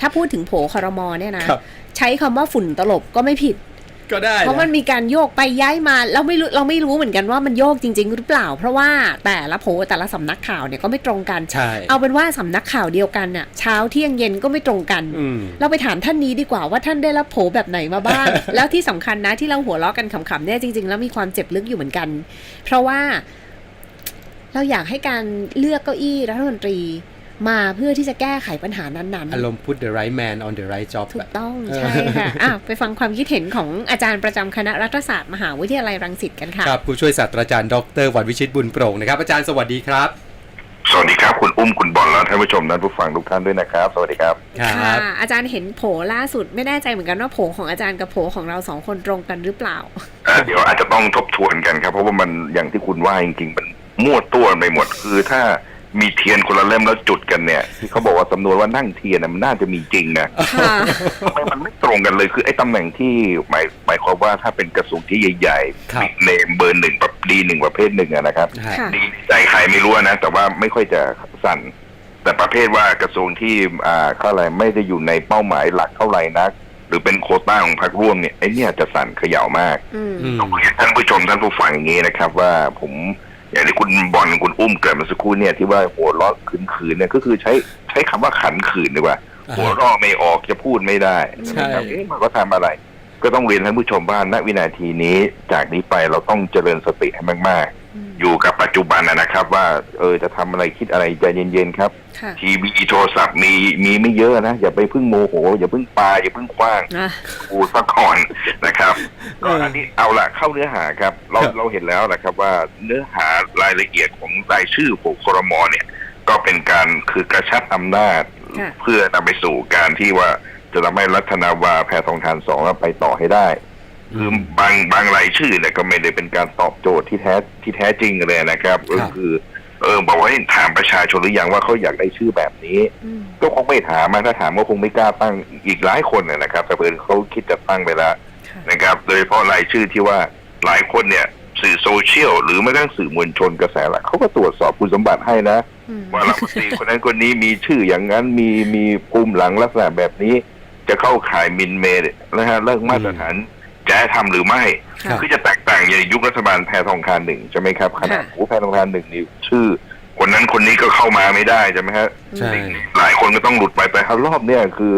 ถ้าพูดถึงโผคอรมอเนี่ยนะครับใช้คำว่าฝุ่นตลบก็ไม่ผิดก็ได้เพราะมันนะมีการโยกไปย้ายมาเราไม่รู้เราไม่รู้เหมือนกันว่ามันโยกจริง ๆ หรือเปล่า เพราะว่าแต่ละโผแต่ละสำนักข่าวเนี่ยก็ไม่ตรงกันใช่เอาเป็นว่าสำนักข่าวเดียวกันน่ะเช้าเที่ยงเย็นก็ไม่ตรงกันอืมเราไปถามท่านนี้ดีกว่าว่าท่านได้รับโผแบบไหนมาบ้าง แล้วที่สำคัญนะที่เราหัวเราะกันขำๆเนี่ยจริง ๆ แล้วมีความเจ็บลึกอยู่เหมือนกัน เพราะว่า เราอยากให้การเลือกเก้าอี้รัฐมนตรี มาเพื่อที่จะแก้ไขปัญหานั้นอารมณ์ put the right man on the right job ๆถูแบกบต้องเออใช่ค่ะอะ ไปฟังความคิดเห็นของอาจารย์ประจำคณะรัฐศาสตร์มหาวิทยาลัยรังสิตกันค่ะ ครับผู้ช่วยศาสตราจารย์ดรวันวิชิตบุญโปร่งนะครับ อาจารย์สวัสดีครับ สวัสดีครับ คุณอุ้มคุณบอลและท่านผู้ชมท่านผู้ฟังทุกท่านด้วยนะครับ สวัสดีครับครัค่ะบอาจารย์เห็นโผล่าสุดไม่แน่ใจเหมือนกันว่าโผของอาจารย์กับโผของเราสองคนตรงกันหรือเปล่าเอ่อเดี๋ยวอาจจะต้องทบทวนกันครับ เพราะว่ามันอย่างที่คุณว่าจริงๆมันมั่วตัวไปหมดคือถ้า มีเทียนคนละเล่มแล้วจุดกันเนี่ยที่เขาบอกว่าสำนวนว่านั่งเทียนน่ะมันน่าจะมีจริงนะค่ะทำไมมันไม่ตรงกันเลยคือไอ้ตำแหน่งที่หมายหมายความว่าถ้าเป็นกระทรวงที่ใหญ่ครับๆเนมเบอร์หนึ่งแบบดีหนึ่งประเภทหนึ่งอะนะครับ ฮะ ค่ะ ดีใจใครไม่รู้นะ แต่ว่าไม่ค่อยจะสั่น แต่ประเภทว่ากระทรวงที่อ่าเขาอะไรไม่ได้อยู่ในเป้าหมายหลักเท่าไหร่นัก หรือเป็นโควต้าของพรรคร่วมเนี่ยไอ้เนี่ยจะสั่นเขย่ามาก อืม อืมต้องเรียนท่านผู้ชมท่านผู้ฟังอย่างนี้นะครับ ว่าผม อย่างที่คุณบอลคุณอุ้มเกริดมาสักครู่เนี่ยที่ว่าหัวเราะขืนๆเนี่ยก็คือใช้ใช้คำว่าขันขืนดีกว่าอ่า หัวเราะไม่ออกจะพูดไม่ได้ใช่ไหมครับเอ๊ะมันก็ทำอะไร ก็ต้องเรียนท่านผู้ชมว่าณวินาทีนี้ จากนี้ไปเราต้องเจริญสติให้มากอืมๆ อยู่กับปัจจุบันนะนะครับ ว่าเออจะทำอะไรคิดอะไรใจเย็นๆครับค่ะทีวีโทรศัพท์มีมีไม่เยอะนะ อย่าไปพึ่งโมโห อย่าพึ่งปาอย่าพึ่งคว้างอะปูซะก่อนนะครับเอก็ออัอันนี้เอาละเข้าเนื้อหาครับ เราครับเราเห็นแล้วนะครับว่าเนื้อหารายละเอียดของรายชื่อของครมเนี่ย ก็เป็นการคือกระชับอำนาจค่ะเพื่อนำไปสู่การที่ว่าจะทำให้รัฐนาวาแพทองทานสองไปต่อให้ได้ คือบางบางรายชื่อเนี่ยก็ไม่ได้เป็นการตอบโจทย์ที่แท้ที่แท้จริงเลยนะครับก็คือ เออบอกว่าให้ถามประชาชนหรือยังว่าเขาอยากได้ชื่อแบบนี้อืมก็คงไม่ถามอะถ้าถามก็คงไม่กล้าตั้งอีกหลายคนนะนะครับ แต่เพื่อนเขาคิดจะตั้งไปแล้วค่ะนะครับ โดยเฉพาะรายชื่อที่ว่าหลายคนเนี่ยสื่อโซเชียลหรือแม้กระทั่งสื่อมวลชนกระแสหลักเขาก็ตรวจสอบคุณสมบัติให้นะอืมว่ารัฐมนตรีคนนั้นคนนี้มีชื่ออย่างนั้นมีมีภูมิหลังลักษณะแบบนี้ จะเข้าข่ายหมินเมย์นะฮะเลิกมาตรฐาน จะให้ทำหรือไม่ค่ะคือจะแตกต่างอย่างยุครัฐบาลแพทองทานหนึ่งใช่ไหมครับขนาดค่ะโอ้แพทองทานหนึ่งนี่ชื่อ คนนั้นคนนี้ก็เข้ามาไม่ได้ใช่ไหมฮะใช่หลายคนก็ต้องหลุดไปแต่รอบเนี่ยคือ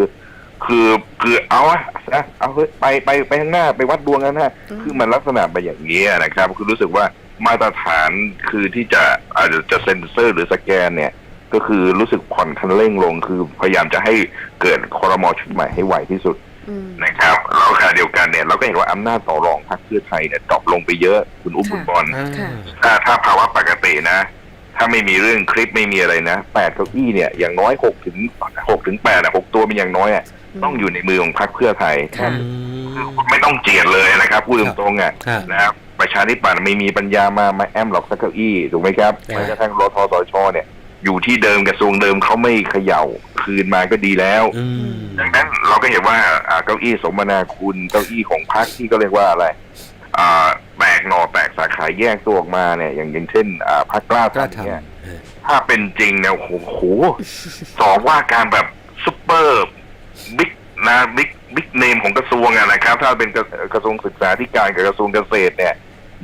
คือคือเอาอะนะเอาเฮ้ยไปไปไปข้างหน้าไปวัดดวงกันนะอืมคือมันลักษณะไปอย่างนี้ยนะครับ คือรู้สึกว่ามาตรฐานคือที่จะอาจจะจะเซ็นเซอร์หรือสแกนเนี่ย ก็คือรู้สึกผ่อนคันเร่งลง คือพยายามจะให้เกิดคอรมอชุดใหม่ให้ไวที่สุดอืม นะครับแล้วขณะเดียวกันเนี่ยเราก็เห็นว่าอำนาจต่อรองพรรคเพื่อไทยเนี่ยดรอปลงไปเยอะคุณอุ้มค่ะคุณบอลอ่าค่ะถ้าถ้าภาวะปกตินะ ถ้าไม่มีเรื่องคลิปไม่มีอะไรนะแปดเก้าอี้เนี่ยอย่างน้อยหกถึงหกถึงแปดอะหกตัวเป็นอย่างน้อยอะต้องอยู่ในมือของพรรคเพื่อไทยค่ะอืมไม่ต้องเจียดเลยนะครับพูดตรงๆอะครับนะครับประชาธิปัตย์ไม่มีปัญญามามาแอมหรอกสักเก้าอี้ถูกไหมครับครับแม้กระทั่งรทสชเนี่ย อยู่ที่เดิมกระทรวงเดิมเขาไม่เขย่าคืนมาก็ดีแล้วอืมดังนั้นเราก็เห็นว่าอ่าเก้าอี้สมนาคุณเก้าอี้ของพรรคที่ก็เรียกว่าอะไรอ่าแตกหน่อแตกสาขาแยกตัวออกมาเนี่ยอย่างอย่างเช่นอ่าพรรคกล้ากล้าทำเนี่ยทำเออถ้าเป็นจริงเนี่ยโอ้โหสองว่าการแบบซุปเปอร์บิ๊กนะบิ๊กบิ๊กเนมของกระทรวงอะนะครับ ถ้าเป็นกระกระทรวงศึกษาธิการกับกระทรวงเกษตรเนี่ย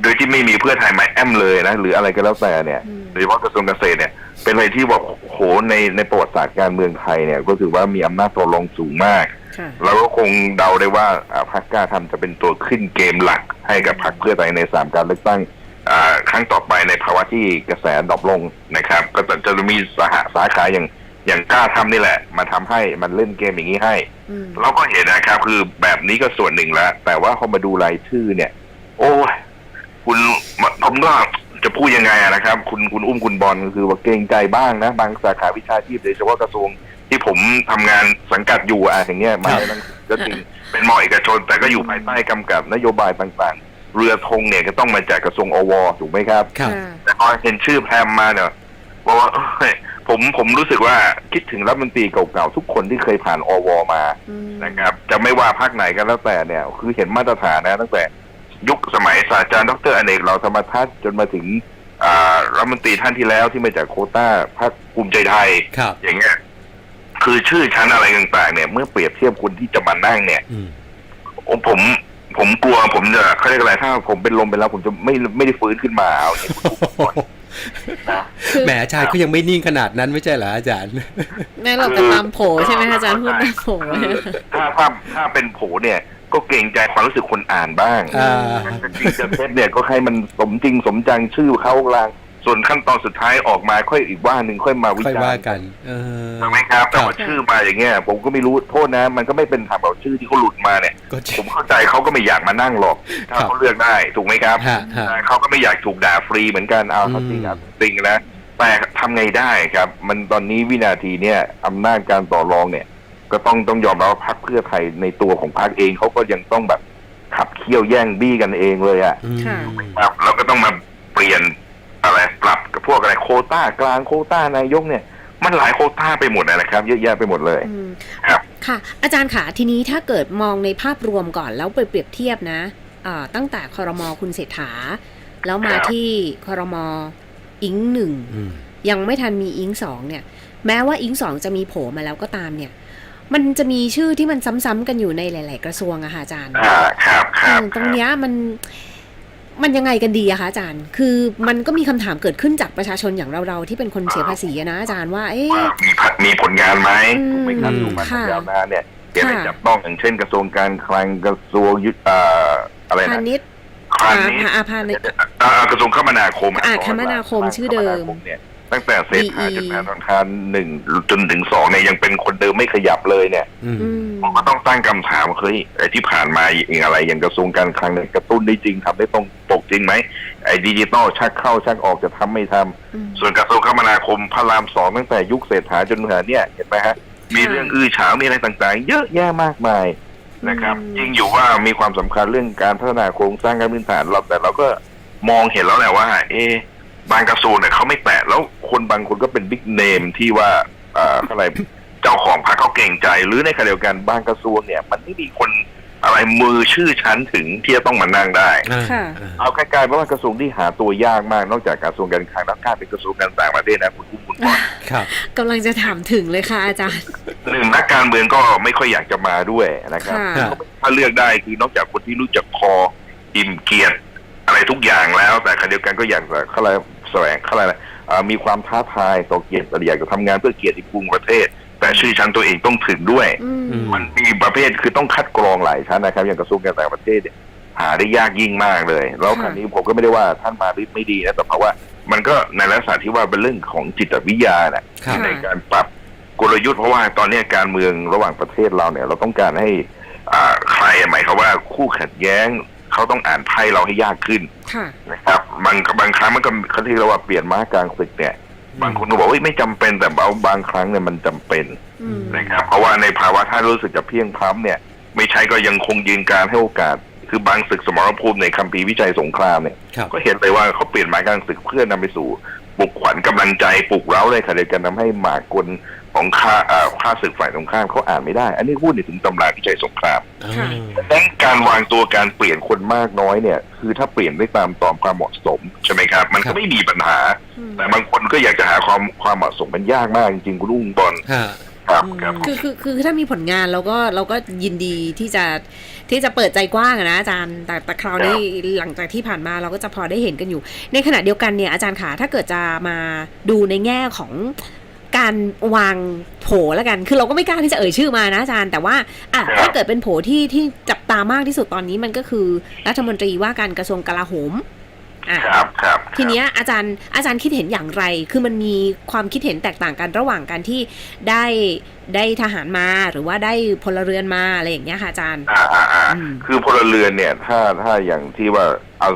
โดยที่ไม่มีเพื่อไทยมาแอมเลยนะหรืออะไรก็แล้วแต่เนี่ยอืมโดยเฉพาะกระทรวงเกษตรเนี่ย เป็นอะไรที่บอกโอ้โหในในประวัติศาสตร์การเมืองไทยเนี่ย ก็ถือว่ามีอำนาจต่อรองสูงมากค่ะเราก็คงเดาได้ว่าอ่าพรรคกล้าทำจะเป็นตัวขึ้นเกมหลักให้กับพรรคเพื่อไทยในสามการเลือกตั้งอ่าครั้งต่อไปในภาวะที่กระแสดรอปลงนะครับ ก็จะจะมีสาขาสาขาอย่างอย่างกล้าทำนี่แหละ มาทำให้มันเล่นเกมอย่างนี้ให้อืมเราก็เห็นนะครับ คือแบบนี้ก็ส่วนหนึ่งแล้วแต่ว่าพอมาดูรายชื่อเนี่ย โอ้ยคุณผมก็ จะพูดยังไงอะนะครับ คุณคุณอุ้มคุณบอลก็คือว่าเกรงใจบ้างนะ บางสาขาวิชาชีพโดยเฉพาะกระทรวงที่ผมทำงานสังกัดอยู่อะอย่างเงี้ยมาตั้งก็จริงเป็นมอเอกชน แต่ก็อยู่ภายใต้กำกับนโยบายต่างๆ เรือธงเนี่ยก็ต้องมาจากกระทรวงอวถูกไหมครับครับค่ะแต่พอเห็นชื่อแพรมมาเนี่ยบอกว่าเอ้ยผมผมรู้สึกว่าคิดถึงรัฐมนตรีเก่าๆ ทุกคนที่เคยผ่านอวมาอืมนะครับ จะไม่ว่าภาคไหนก็แล้วแต่เนี่ย คือเห็นมาตรฐานนะ ตั้งแต่ ยุคสมัยศาสตราจารย์ดรอเนกเราธรรมทัศน์จนมาถึงอ่ารัฐมนตรีท่านที่แล้วที่มาจากโควต้าพรรคภูมิใจไทยครับอย่างเงี้ย คือชื่อชั้นอะไรต่างๆ เนี่ย เมื่อเปรียบเทียบคนที่จะมานั่งเนี่ยอืมโอ้ผมผมกลัวผมจะเขาเรียกอะไรถ้าผมเป็นลมไปแล้วผมจะไม่ไม่ได้ฟื้นขึ้นมาเอาเนี่ยคุณผู้ชมนะคือแหมอาจารย์ก็ยังไม่นิ่งขนาดนั้นไม่ใช่เหรออาจารย์แม่เราไปตามโผใช่ไหมคะอาจารย์พูดตามโผถ้าถ้าถ้าเป็นโผเนี่ย ก็เกรงใจความรู้สึกคนอ่านบ้างอ่าจะจริงจะเท็จเนี่ยก็ให้มันสมจริงสมจังชื่อเขากลาง ส่วนขั้นตอนสุดท้ายออกมาค่อยอีกว่าหนึ่งค่อยมาวิค่อยจารว่าณ์กันเออใช่ไหมครับแต่ว่าครับชื่อมาอย่างเงี้ยผมก็ไม่รู้โทษนะ มันก็ไม่เป็นธรรมกับชื่อที่เขาหลุดมาเนี่ย ก็ผมเข้าใจเขาก็ไม่อยากมานั่งหรอก ถ้าครับเขาเลือกได้ถูกไหมครับฮะฮะแต่เขาก็ไม่อยากถูกด่าฟรีเหมือนกันเอาอืม จริงอะจริงนะแต่ทำไงได้ครับ มันตอนนี้วินาทีเนี่ยอำนาจการต่อรองเนี่ย ก็ต้องต้องยอมรับว่าพรรคเพื่อไทยในตัวของพรรคเองเขาก็ยังต้องแบบขับเคี่ยวแย่งบี้กันเองเลยอะอืมค่ะครับแล้วก็ต้องมาเปลี่ยนอะไรปรับกับพวกอะไรโควต้ากลางโควต้านายกเนี่ย มันหลายโควต้าไปหมดนะครับ เยอะแยะไปหมดเลย อืมครับ ค่ะ อาจารย์ค่ะทีนี้ถ้าเกิดมองในภาพรวมก่อนแล้วไปเปรียบเทียบนะเอ่อตั้งแต่คอรมอคุณเศรษฐา แล้วมาครับ ที่คอรมออิงหนึ่ง อืม ยังไม่ทันมีอิงสองเนี่ย แม้ว่าอิงสองจะมีโผล่มาแล้วก็ตามเนี่ย มันจะมีชื่อที่มันซ้ำๆกันอยู่ในหลาย ๆ กระทรวงอะค่ะอาจารย์อ่าครับคเอรับอตรงเนี้ยมันมันยังไงกันดีอะคะอาจารย์ คือมันก็มีคำถามเกิดขึ้นจากประชาชนอย่างเราๆที่เป็นคนเสียภาษีอะนะอาจารย์ว่า เอ๊ะว่ามีผลมีผลงานไหมอืมถูกไหมครับอืมดูมาค่ะยาวนานเนี่ยเห็นอะไรค่ะจับต้องอย่างเช่นกระทรวงการคลังกระทรวงยุทธอ่าอะไรพานะณิชย์คลัอ่างนี้อาพาณิชย์อ่ากระทรวงคมนาคมอ่าคมนาคมชื่อเดิมคนาคเนี่ย ตั้งแต่เศรษฐา DE จนมาธนาคารหนึ่งจนถึงสองเนี่ยยังเป็นคนเดิมไม่ขยับเลยเนี่ยอืมอืมผมก็ต้องตั้งคำถามว่าเฮ้ยไอ้ที่ผ่านมาอย่างอะไรอย่างกระทรวงการคลังเนี่ยกระตุ้นได้จริงทำได้ตรงปกจริงไหมไอ้ดิจิตอลชักเข้าชักออกจะทำไม่ทำอืมส่วนกระทรวงคมนาคมพระรามสองตั้งแต่ยุคเศรษฐาจนถึงเนี่ยเห็นไหมฮะมีเรื่องอื้อฉาวมีอะไรต่างๆ เยอะแยะมากมายนะครับอืมจริงอยู่ว่ามีความสำคัญเรื่องการพัฒนาโครงสร้างการพื้นฐานเราแต่เราก็มองเห็นแล้วแหละว่า เอะ บางกระทรวงเนี่ยเขาไม่แตะแล้วคนบางคนก็เป็นบิ๊กเนมที่ว่าเอ่ออะไรเจ้าของพรรคเขาเก่งใจ หรือในขณะเดียวกันบางกระทรวงเนี่ย มันไม่มีคนอะไรมือชื่อชั้นถึงที่จะต้องมานั่งได้อ่าค่ะอ่าเอาใกล้ๆเพราะว่ากระทรวงที่หาตัวยากมากนอกจากกระทรวงการคลังแล้วกลายเป็นกระทรวงการต่างประเทศนะคุณอุ้มคุณบอลครับ กำลังจะถามถึงเลยค่ะอาจารย์ หนึ่งนักการเมืองก็ไม่ค่อยอยากจะมาด้วยนะครับ ค่ะ ถ้าเลือกได้คือนอกจากคนที่รู้จักพออิ่มเกียรติ อะไรทุกอย่างแล้ว แต่ขณะเดียวกันก็อยากจะเขาอะไรแสวงเขาอะไรนะอ่ามีความท้าทายต่อเกียรติแต่อยากจะทำงานเพื่อเกียรติภูมิประเทศ แต่ชื่อชั้นตัวเองต้องถึงด้วยอืมอืมมันมีประเภทคือต้องคัดกรองหลายชั้นนะครับ อย่างกระทรวงการต่างประเทศเนี่ยหาได้ยากยิ่งมากเลย แล้วค่ะครั้นี้ผมก็ไม่ได้ว่าท่านมาหรือไม่ดีนะแต่เพราะว่ามันก็ในลักษณะที่ว่าเป็นเรื่องของจิตวิทยาน่ะครับในการปรับกลยุทธ์เพราะว่าตอนนี้การเมืองระหว่างประเทศเราเนี่ย เราต้องการให้อ่าใครหมายความว่าคู่ขัดแย้ง เขาต้องอ่านไพ่เราให้ยากขึ้นค่ะนะครับบางบางครั้งมันก็เขาที่เรียกว่าเปลี่ยนม้ากลางศึกเนี่ย บางคนก็บอกว่าเอ้ยไม่จำเป็นแต่บางบางครั้งเนี่ยมันจำเป็นอืมนะครับ เพราะว่าในภาวะถ้ารู้สึกจะเพลียงพล้ำเนี่ย ไม่ใช่ก็ยังคงยืนการให้โอกาส คือบางศึกสมรภูมิในคัมภีร์วิจัยสงครามเนี่ยครับก็เห็นเลยว่าเขาเปลี่ยนหมายกลางศึกเพื่อนำไปสู่ปลุกขวัญกำลังใจปลุกเร้าเลยค่ะเดียวกันทำให้หมากกล ของข้าเอ่อข้าศึกฝ่ายตรงข้ามเขาอ่านไม่ได้ อันนี้พูดถึงตำราวิจัยสงครามค่ะ ดังนั้นการวางตัวการเปลี่ยนคนมากน้อยเนี่ย คือถ้าเปลี่ยนได้ตามตามความเหมาะสมใช่ไหมครับ มันครัก็บ ไม่มีปัญหา อืมแต่บางคนก็อยากจะหาความความเหมาะสมมันยากมากจริงๆคุณลุงบอลฮะ ครับครับ คือคือคือถ้ามีผลงานเราก็เราก็ยินดีที่จะที่จะเปิดใจกว้างอะนะอาจารย์ แต่แต่คราวนี้หลังจากที่ผ่านมาเราก็จะพอได้เห็นกันอยู่ ในขณะเดียวกันเนี่ยอาจารย์ขาถ้าเกิดจะมาดูในแง่ของ การวางโผแล้วกัน คือเราก็ไม่กล้าที่จะเอ่ยชื่อมานะอาจารย์ แต่ว่าอะครับถ้าเกิดเป็นโผที่ที่จับตามากที่สุดตอนนี้มันก็คือรัฐมนตรีว่าการกระทรวงกลาโหมอะครับครับทีเนี้ยอาจารย์อาจารย์คิดเห็นอย่างไร คือมันมีความคิดเห็นแตกต่างกันระหว่างการที่ได้ได้ทหารมาหรือว่าได้พลเรือนมาอะไรอย่างเงี้ยค่ะอาจารย์ อ่าอ่าอ่าอืมคือพลเรือนเนี่ย ถ้าถ้าอย่างที่ว่าเอา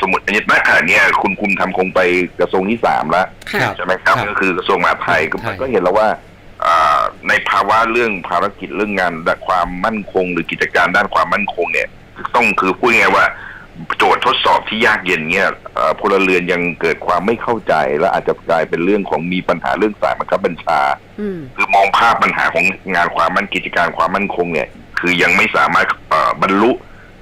สมมติอันนี้ณขณะเนี้ยคุณคุมทำคงไปกระทรวงที่สามแล้วค่ะครับ ใช่ไหมครับครับ ก็คือกระทรวงมหาดไทยก็ใช่ ก็เห็นแล้วว่าอ่าในภาวะเรื่องภารกิจเรื่องงานด้านความมั่นคง หรือกิจการด้านความมั่นคงเนี่ย ต้องคือพูดง่ายๆว่า โจทย์ทดสอบที่ยากเย็นเนี่ยเอ่อพลเรือนยังเกิดความไม่เข้าใจ และอาจจะกลายเป็นเรื่องของมีปัญหาเรื่องสายบังคับบัญชา อืม คือมองภาพปัญหาของงานความมั่นกิจการความมั่นคงเนี่ย คือยังไม่สามารถเอ่อบรรลุ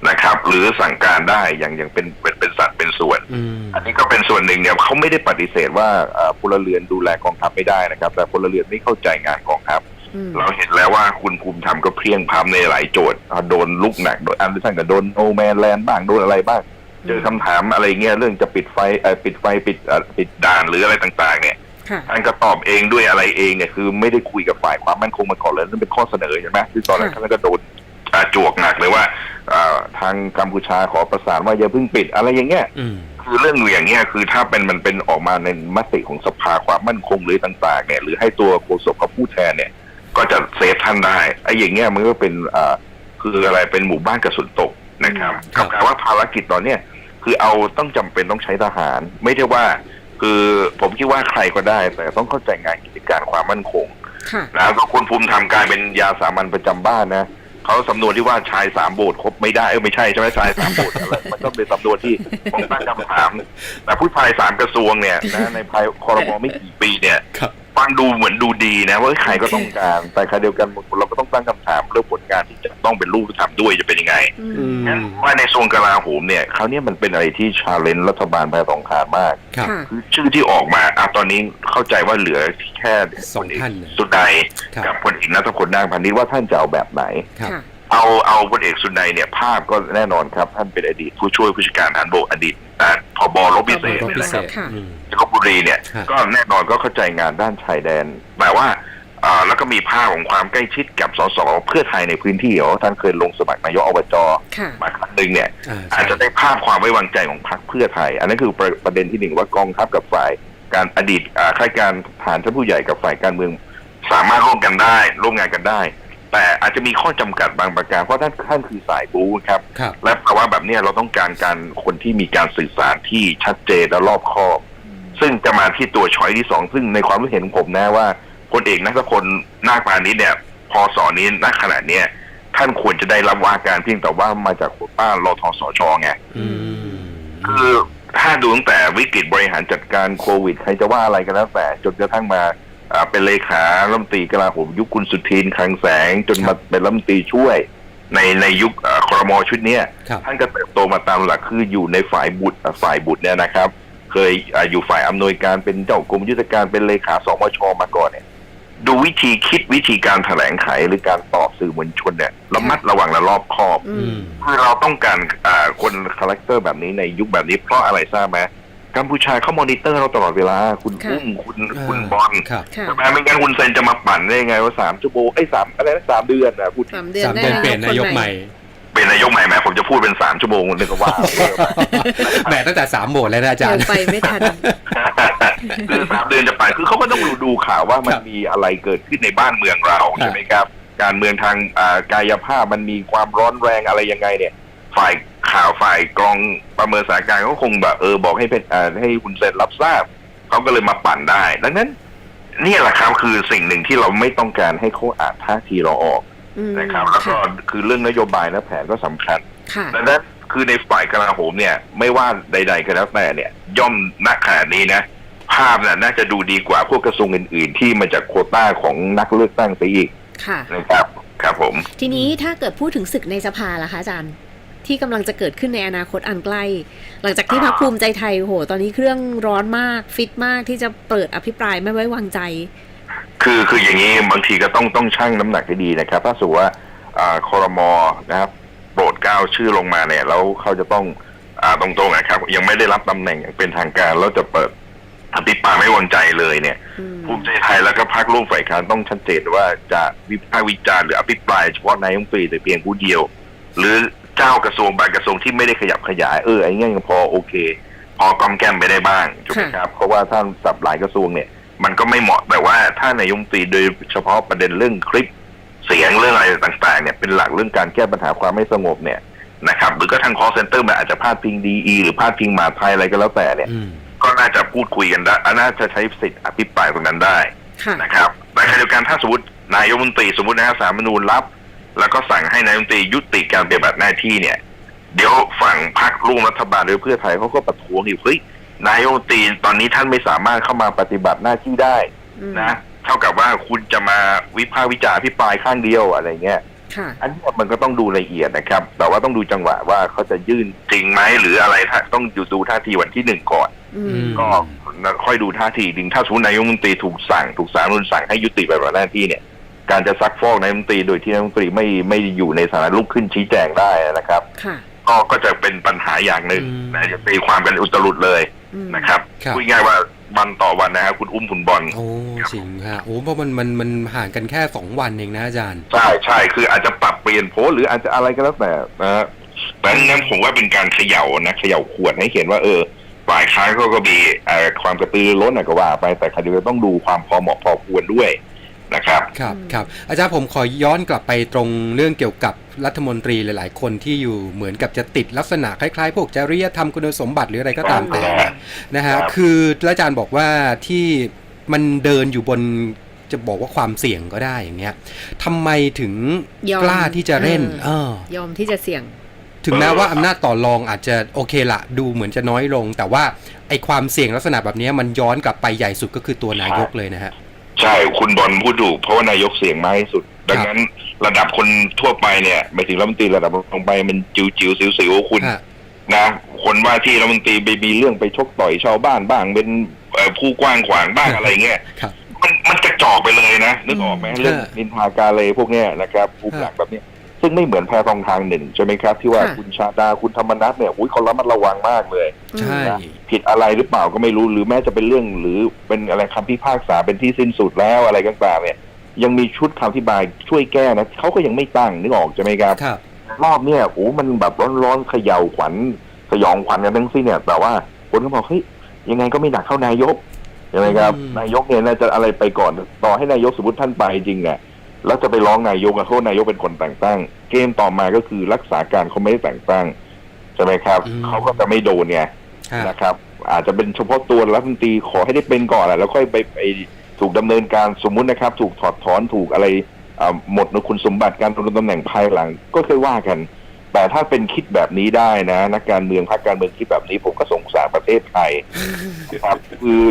นะครับ หรือสั่งการได้อย่างอย่างเป็นเป็นเป็นสัตว์เป็นส่วนอืมอันนี้ก็เป็นส่วนหนึ่งเนี่ยเขาไม่ได้ปฏิเสธว่าเอ่อพลเรือนดูแลกองทัพไม่ได้นะครับ แต่พลเรือนไม่เข้าใจงานกองทัพอืมเราเห็นแล้วว่าคุณภูมิธรรมก็เพลียงพล้ำในหลายโจทย์อะโดนลุกหนักโดนอันดิสันก็โดนโนแมนแลนด์บ้างโดนอะไรบ้าง เจอคำถามอะไรเงี้ยเรื่องจะปิดไฟเอ่อปิดไฟปิดเอ่อปิดด่านหรืออะไรต่างๆ เนี่ยค่ะท่านก็ตอบเองด้วยอะไรเองเนี่ยคือไม่ได้คุยกับฝ่ายความมั่นคงมาก่อนเลยนั่นเป็นข้อเสนอใช่ไหมคือตอนแรกค่ะท่านก็โดนอ่าจวกหนักเลยว่าอ่า ทางกัมพูชาขอประสานว่าอย่าเพิ่งปิดอะไรอย่างเงี้ยอืมคือเรื่องอย่างเงี้ยคือถ้าเป็นมันเป็นออกมาในมติของสภาความมั่นคงหรือต่าง ๆ เนี่ย หรือให้ตัวโฆษกกับผู้แทนเนี่ย ก็จะเซฟท่านได้ไอ้อย่างเงี้ยมันก็เป็นอ่าคืออะไรเป็นหมู่บ้านกระสุนตกนะครับครักับบการว่าภารกิจตอนเนี้ยคือเอาต้องจำเป็นต้องใช้ทหาร ไม่ได้ว่า คือผมคิดว่าใครก็ได้ แต่ต้องเข้าใจงานกิจการความมั่นคงค่ะแล้วก็คุณภูมิธรรมกลายเป็นยาสามัญประจำบ้านนะ เขาสำนวนที่ว่าชายสามโบสถ์ครบไม่ได้เออไม่ใช่ใช่ไหมชายสามโบสถ์อะไรมันก็เป็นสำนวนที่ผมตั้งคำถามแต่ผู้ชายสามกระทรวงเนี่ยนะในภายคอรมอไม่กี่ปีเนี่ย ฟังดูเหมือนดูดีนะว่าใครก็ต้องการ แต่ใครเดียวกันเราก็ต้องตั้งคำถามเรื่องผลงานที่จะต้องเป็นรูปธรรมด้วยจะเป็นยังไงอือืมมงั้นว่าในทรวงกลาโหมเนี่ยคราวนี้มันเป็นอะไรที่ชาเลนจ์รัฐบาลภายสองขาดมากครับค่ะคือชื่อที่ออกมาอะตอนนี้เข้าใจว่าเหลือแค่สองท่านนะสุดใดครับกับพลเอกนัทพลนางพานิชว่าท่านจะเอาแบบไหนครับค่ะ เอาเอาพลเอกสุนัยเนี่ยภาพก็แน่นอนครับ ท่านเป็นอดีต ผู้ช่วยผู้จัดการฐานบกอดีตอ่าพบรบพิเศษรบพิเศษค่ะอืมจักรบุรีเนี่ยครับก็แน่นอนก็เข้าใจงานด้านชายแดนแต่ว่าอ่าแล้วก็มีภาพของความใกล้ชิดกับสสเพื่อไทยในพื้นที่เหรอท่านเคยลงสมัครนายกอบจค่ะมาครั้งหนึ่งเนี่ยอ่าอาจจะได้ภาพความไว้วางใจของพรรคเพื่อไทย อันนั้นคือประประเด็นที่หนึ่งว่ากองทัพกับฝ่าย การอดีตอ่าข้าราชการทหารชั้นผู้ใหญ่กับฝ่ายการเมือง สามารถร่วมกันได้ ร่วมงานกันได้ แต่อาจจะมีข้อจำกัดบางประการเพราะท่านท่านคือสายบู๊ครับครับและภาวะแบบเนี้ยเราต้องการการคนที่มีการสื่อสารที่ชัดเจนและรอบคอบ ซึ่งจะมาที่ตัวช้อยที่สองซึ่งในความรู้เห็นของผมนะว่าพลเอกนัทพลนาคพาณิชย์เนี่ยพอสอนี้ณขณะเนี้ยท่านควรจะได้รับว่าการเพียงแต่ว่ามาจากโควต้ารอทสชไงอืมคือถ้าดูตั้งแต่วิกฤตบริหารจัดการโควิด ใครจะว่าอะไรกันแล้วแต่จนกระทั่งมาอ่า เป็นเลขารัฐมนตรีกลาโหมยุคคุณสุทินคลังแสง จนมาเป็นรัฐมนตรีช่วย ในในยุคอ่าครมชุดเนี้ยครับท่านก็เติบโตมาตามหลักคืออยู่ในฝ่ายบุตรอะฝ่ายบุตรเนี่ยนะครับ เคยอาอยู่ฝ่ายอำนวยการเป็นเจ้ากรมยุทธการเป็นเลขาสมชมาก่อนเนี่ยดูวิธีคิดวิธีการแถลงไขหรือการตอบสื่อมวลชนเนี่ยระมัดระวังและรอบคอบอือืมมคือเราต้องการอ่าคนคาแรคเตอร์แบบนี้ในยุคแบบนี้เพราะอะไรทราบไหม กัมพูชาเขามอนิเตอร์เราตลอดเวลา คุณค่ะอุ้มคุณอ่าคุณบอลครับ ค่ะใช่ไหมไม่งั้นคุณเซนจะมาปั่นได้ยังไงว่าสามชั่วโมงไอ้ยสามอะไรนะสามเดือนนะพูดสามเดือนสามได้เดือนเปลี่ยนนายกคใหม่ เป็นนายกใหม่ไหมผมจะพูดเป็นสามชั่วโมงนึกว่า แหมตั้งแต่สามโหมดแล้วนะอาจารเดี๋ย์ยวไปไม่ทัน คือสามเดือนจะไปคือเขาก็ต้องดูดูข่าวว่ามันครับมีอะไรเกิดขึ้นในบ้านเมืองเราใช่ไหมครับ การเมืองทางอ่ากายภาพมันมีความร้อนแรงอะไรยังไงเนี่ย ฝ่าย ข่าวฝ่ายกรองประเมินสถานการณ์เขาคงแบบเออบอกให้เป็นอ่าให้คุณเซนรับทราบเขาก็เลยมาปั่นได้ ดังนั้นเนี่ยแหละครับคือสิ่งหนึ่งที่เราไม่ต้องการให้เขาอ่านท่าทีเราออกอืมนะครับ แล้วก็ค่ะคือเรื่องนโยบายและแผนก็สำคัญค่ะดังนั้นคือในฝ่ายกลาโหมเนี่ย ไม่ว่าใด ๆก็แล้วแต่เนี่ย ย่อมณขณะนี้นะ ภาพน่ะน่าจะดูดีกว่าพวกกระทรวงอื่น ๆ ที่มาจากโควต้าของนักเลือกตั้งไปอีกค่ะนะครับครับผม ทีนี้ถ้าเกิดพูดถึงศึกในสภาล่ะคะอาจารย์ ที่กำลังจะเกิดขึ้นในอนาคตอันใกล้ หลังจากที่พรรคภูมิใจไทยโห ตอนนี้เครื่องร้อนมากฟิตมากที่จะเปิดอภิปรายไม่ไว้วางใจ คือคืออย่างนี้บางทีก็ต้องต้องชั่งน้ำหนักให้ดีนะครับ ถ้าสมมติว่าอ่าคอรมอนะครับโปรดเกล้าชื่อลงมาเนี่ยแล้วเขาจะต้องอ่าตรงๆนะครับ ยังไม่ได้รับตำแหน่งอย่างเป็นทางการแล้วจะเปิดอภิปรายไม่วางใจเลยเนี่ยอืมภูมิใจไทยแล้วก็พรรคร่วมฝ่ายค้านต้องชัดเจนว่าจะวิพากษ์วิจารณ์หรืออภิปรายเฉพาะนายกรัฐมนตรีแต่เพียงผู้เดียว หรือ เจ้ากระทรวงบางกระทรวงที่ไม่ได้ขยับขยายเออไอ้เงี้ยยังพอโอเค พอกอมแก้มไปได้บ้างถูกไหมครับเพราะว่าท่านสับหลายกระทรวงเนี่ย มันก็ไม่เหมาะแต่ว่าถ้านายกรัฐมนตรีโดยเฉพาะประเด็นเรื่องคลิปเสียงเรื่องอะไรต่างๆเนี่ยเป็นหลักเรื่องการแก้ปัญหาความไม่สงบเนี่ยนะครับหรือก็ทาง call center มันอาจจะพาดพิงดีหรือพาดพิงมหาดไทยอะไรก็แล้วแต่เนี่ยอืมก็น่าจะพูดคุยกันได้อะน่าจะใช้สิทธิ์อภิปรายตรงนั้นได้ค่ะนะครับแต่ขณะเดียวกันถ้าสมมตินายกรัฐมนตรีสมมตินะฮะสาลรฐธรรมนูญรับ แล้วก็สั่งให้นายกรัฐมนตรียุติการปฏิบัติหน้าที่เนี่ย เดี๋ยวฝั่งพรรคร่วมรัฐบาลหรือเพื่อไทยเขาก็ประท้วงอีกเฮ้ยนายกรัฐมนตรีตอนนี้ท่านไม่สามารถเข้ามาปฏิบัติหน้าที่ได้อืมนะเท่ากับว่าคุณจะมาวิพากษ์วิจารณ์พิปรายข้างเดียวอะไรเงี้ยค่ะอันนี้มันก็ต้องดูละเอียดนะครับ แต่ว่าต้องดูจังหวะว่าเขาจะยื่นจริงไหมหรืออะไรถ้าต้องดูดูท่าทีวันที่หนึ่งก่อนอือืมมก็ค่อยดูท่าทีดึงถ้าสมมตินายกรัฐมนตรีถูกสั่งถูกสารรัฐธรรมนูญสั่งให้ยุติปฏิบัติหน้าที่เนี่ย การจะซักฟอกนายกรัฐมนตรีโดยที่นายกรัฐมนตรีไม่ไม่อยู่ในสถานะลุกขึ้นชี้แจงได้นะครับค่ะก็ก็จะเป็นปัญหาอย่างหนึ่งอืมนะจะตีความกันอุตรุดเลยอืมนะครับครับพูดง่ายๆว่าวันต่อวันนะครับคุณอุ้มคุณบอลโอ้จริงฮะโอ้เพราะมันมันมันห่างกันแค่สองวันเองนะอาจารย์ใช่ใช่คืออาจจะปรับเปลี่ยนโพสต์หรืออาจจะอะไรก็แล้วแต่นะฮะแต่งั้นผมว่าเป็นการเขย่านะเขย่าขวดให้เห็นว่าเออฝ่ายค้านก็ก็มีเอ่อความกระตือรือร้นนะก็ว่าไปแต่คดีก็ต้องดูความพอเหมาะพอควรด้วย นะครับครับอืมครับอาจารย์ผมขอย้อนกลับไปตรงเรื่องเกี่ยวกับรัฐมนตรีหลาย ๆ คนที่อยู่เหมือนกับจะติดลักษณะคล้าย ๆ พวกจริยธรรมคุณสมบัติหรืออะไรก็ตามแต่ครับนะครัฮะบคืออาจารย์บอกว่าที่มันเดินอยู่บนจะบอกว่าความเสี่ยงก็ได้อย่างเงี้ยทำไมถึงยอมกล้าที่จะเล่นเออเออยอมที่จะเสี่ยง ถึงแม้ว่าอำนาจต่อรองอาจจะโอเคละดูเหมือนจะน้อยลง แต่ว่าไอ้ความเสี่ยงลักษณะแบบเนี้ยมันย้อนกลับไปใหญ่สุดก็คือตัวนายกเลยนะฮะ ใช่คุณบอลพูดถูกเพราะว่านายกเสียงมากที่สุด ดังนั้นระดับคนทั่วไปเนี่ยไม่ถึงรัฐมนตรีระดับลงไปมันจิ๋วจิ๋วสิวสิวๆคุณฮะนะ คนว่าที่รัฐมนตรีไปมีเรื่องไปชกต่อยชาวบ้านบ้าง เป็นเอ่อผู้กว้างขวางบ้างอะไรเงี้ยครับมันมันกระจอกไปเลยนะนึกออกไหมอืมเรื่องฮะนินทากาเลพวกเนี้ยนะครับภูมิหลักฮะแบบเนี้ย ซึ่งไม่เหมือนแพรทองทางหนึ่งใช่ไหมครับ ที่ว่าค่ะคุณชาดาคุณธรรมนัฐเนี่ยอุ้ยเขาระมัดระวังมากเลยใช่ผิดอะไรหรือเปล่าก็ไม่รู้หรือแม้จะเป็นเรื่องหรือเป็นอะไรคำพิพากษาเป็นที่สิ้นสุดแล้วอะไรต่างๆเนี่ยยังมีชุดคำอธิบายช่วยแก้นะเขาก็ยังไม่ตั้งนึกออกใช่ไหมครับครับรอบเนี่ยโอ้มันแบบร้อนๆเขย่าขวัญสยองขวัญกันทั้งสิ้นเนี่ย แต่ว่าคนก็บอกเฮ้ยยังไงก็ไม่หนักเท่านายกใช่ไหมครับอืมนายกเนี่ยน่าจะอะไรไปก่อน ต่อให้นายกสมมติท่านไปจริงเนี่ย แล้วจะไปร้องนายกอะเพราะว่านายกเป็นคนแต่งตั้ง เกมต่อมาก็คือรักษาการเขาไม่ได้แต่งตั้งใช่ไหมครับอืมเขาก็จะไม่โดนไงฮะนะครับ อาจจะเป็นเฉพาะตัวรัฐมนตรีขอให้ได้เป็นก่อนแหละแล้วค่อยไปไปถูกดำเนินการสมมุตินะครับ ถูกถอดถอนถูกอะไรอ่าหมดคุณสมบัติการดำรงตำแหน่งภายหลัง ก็เคยว่ากัน แต่ถ้าเป็นคิดแบบนี้ได้นะนักการเมืองพรรคการเมืองคิดแบบนี้ ผมก็สงสารประเทศไทยครับคือ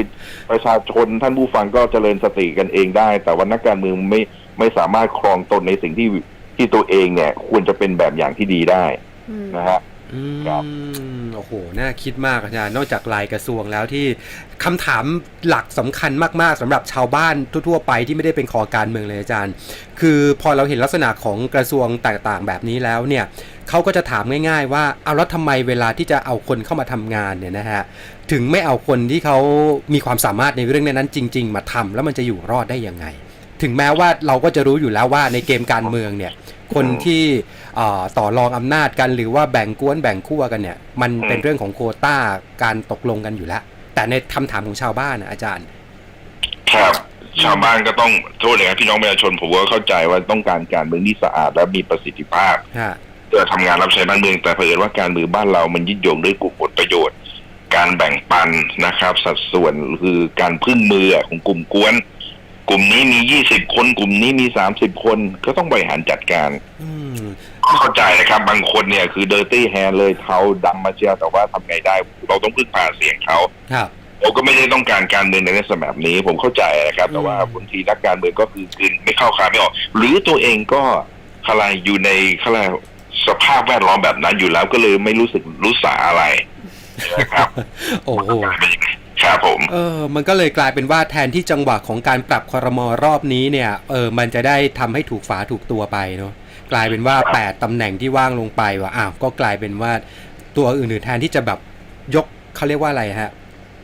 ประชาชนท่านผู้ฟังก็เจริญสติกันเองได้ แต่ว่านักการเมืองไม่ ไม่สามารถครองตนในสิ่งที่ที่ตัวเองเนี่ย ควรจะเป็นแบบอย่างที่ดีได้อืมนะฮะอืครับมโอ้โห น่าคิดมากอาจารย์ นอกจากรายกระทรวงแล้วที่คำถามหลักสำคัญมากๆสำหรับชาวบ้านทั่วๆไปที่ไม่ได้เป็นคอการเมืองเลยอาจารย์ คือพอเราเห็นลักษณะของกระทรวงต่างๆ แบบนี้แล้วเนี่ยเขาก็จะถามง่าย ๆ ว่าเอาแล้วทำไมเวลาที่จะเอาคนเข้ามาทำงานเนี่ยนะฮะถึงไม่เอาคนที่เขามีความสามารถในเรื่องนั้นๆจริง ๆ มาทำแล้วมันจะอยู่รอดได้ยังไง ถึงแม้ว่าเราก็จะรู้อยู่แล้วว่าในเกมการเมืองเนี่ย คนที่เอ่อต่อรองอำนาจกันหรือว่าแบ่งกวนแบ่งขั้วกันเนี่ย มันเป็นเรื่องของโควต้าการตกลงกันอยู่แล้ว แต่ในคำถามของชาวบ้านนะอาจารย์ ครับชาวบ้านก็ต้องโทษเลยครับพี่น้องประชาชนผมก็เข้าใจว่าต้องการการเมืองที่สะอาดและมีประสิทธิภาพ ฮะ เพื่อทำงานรับใช้บ้านเมืองแต่เผอิญว่าการเมืองบ้านเรามันยึดโยงด้วยกลุ่มผลประโยชน์ การแบ่งปันนะครับ สัดส่วนคือการพึ่งมือของกลุ่มกวน กลุ่มนี้มียี่สิบคน กลุ่มนี้มีสามสิบคนก็ต้องบริหารจัดการอืมเข้าใจนะครับ บางคนเนี่ยคือ dirty hand เลยเทาดำมาเชียวแต่ว่าทำไงได้ เราต้องพึ่งพาเสียงเขาครับ เราก็ไม่ได้ต้องการการเมืองในลักษณะแบบนี้ ผมเข้าใจนะครับ แต่ว่าอืมบางทีนักการเมืองก็คือคือไม่เข้าคาไม่ออก หรือตัวเองก็อะไรอยู่ในอะไรสภาพแวดล้อมแบบนั้นอยู่แล้วก็เลยไม่รู้สึกรู้สาอะไรนะครับโอ้โหกลายเป็นอย่างนี้ ครับผมเออมันก็เลยกลายเป็นว่าแทนที่จังหวะของการปรับคอรมอรอบนี้เนี่ยเออมันจะได้ทำให้ถูกฝาถูกตัวไปเนาะกลายเป็นว่า 8ตำแหน่งที่ว่างลงไปว่าอ้าวก็กลายเป็นว่าตัวอื่นๆแทนที่จะแบบยกเขาเรียกว่าอะไรฮะ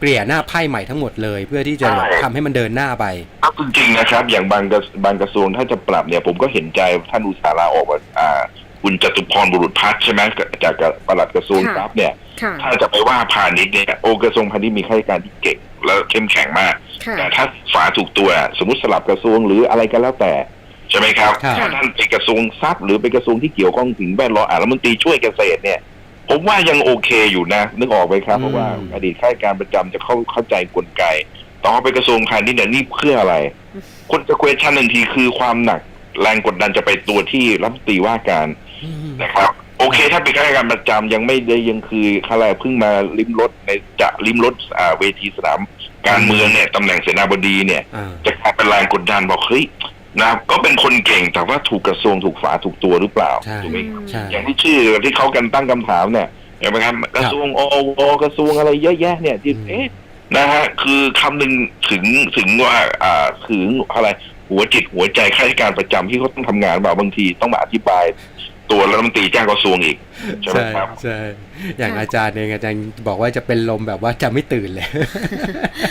เปลี่ยนหน้าไพ่ใหม่ทั้งหมดเลย เพื่อที่จะแบบใช่ทำให้มันเดินหน้าไปเอาจริงๆนะครับ อย่างบางกระบางกระทรวงถ้าจะปรับเนี่ยผมก็เห็นใจท่านอุตสาราออกมาอ่า คุณจตุพรบุรุษพัฒน์ใช่ไหมจากปลัดกระทรวงค่ะทรัพย์เนี่ยค่ะถ้าจะไปว่าพาณิชย์เนี่ยโอกระทรวงพาณิชย์มีข้าราชการที่เก่งแล้วเข้มแข็งมากค่ะแต่ถ้าฝาถูกตัวสมมติสลับกระทรวงหรืออะไรก็แล้วแต่ใช่ไหมครับครับถ้าท่านเป็นกระทรวงทรัพย์หรือเป็นกระทรวงที่เกี่ยวข้องถึงแวดล้อมอ่ารัฐมนตรีช่วยเกษตรเนี่ย ผมว่ายังโอเคอยู่นะ นึกออกไหมครับอืมเพราะว่าอดีตข้าราชการประจำจะเข้าเข้าใจกลไกต่อไปกระทรวงพาณิชย์เนี่ยนี่เพื่ออะไร คนจะเควชันทันทีคือความหนักแรงกดดันจะไปตัวที่รัฐมนตรีว่าการอืม นะครับ โอเค ถ้าเป็นข้าราชการประจำยังไม่ได้ยังคือข้าราชการเพิ่งมาลิ้มรถในจะลิ้มรถอ่าเวทีสนามการเมืองเนี่ยตำแหน่งเสนาบดีเนี่ย อ่า จะกลายเป็นแรงกดดันบอกเฮ้ยนะก็เป็นคนเก่งแต่ว่าถูกกระทรวงถูกฝาถูกตัวหรือเปล่าใช่ ถูกไหมใช่ อย่างที่ชื่อที่เขากันตั้งคำถามเนี่ยเห็นไหมครับกระทรวงอวกระทรวงอะไรเยอะแยะเนี่ยที่อืม เอ๊ะนะฮะคือคำหนึ่งถึงถึงว่าอ่าถึงอะไรหัวจิตหัวใจข้าราชการประจำที่เขาต้องทำงานแบบบางทีต้องมาอธิบาย ตัวรัฐมนตรีจ้างกระทรวงอีกใช่ไหมใช่ครับใช่อย่างค่ะอาจารย์เองอาจารย์บอกว่าจะเป็นลมแบบว่าจะไม่ตื่นเลย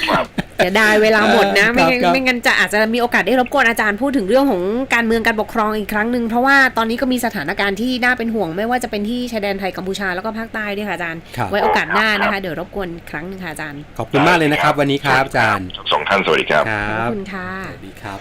ครับเสียดายเวลาหมดนะเออไม่งั้นครับไม่งั้นจะอาจจะมีโอกาสได้รบกวนอาจารย์พูดถึงเรื่องของการเมืองการปกครองอีกครั้งหนึ่งเพราะว่าตอนนี้ก็มีสถานการณ์ที่น่าเป็นห่วง ไม่ว่าจะเป็นที่ชายแดนไทยกัมพูชาแล้วก็ภาคใต้ด้วยค่ะอาจารย์ครับไว้โอกาสหน้านะคะ เดี๋ยวรบกวนอีกครั้งหนึงค่ะอาจารย์ ขอบคุณมากเลยนะครับ วันนี้ครับอาจารย์สองท่านสวัสดีครับคขรัอบบคุณค่ะสวัสดีครับ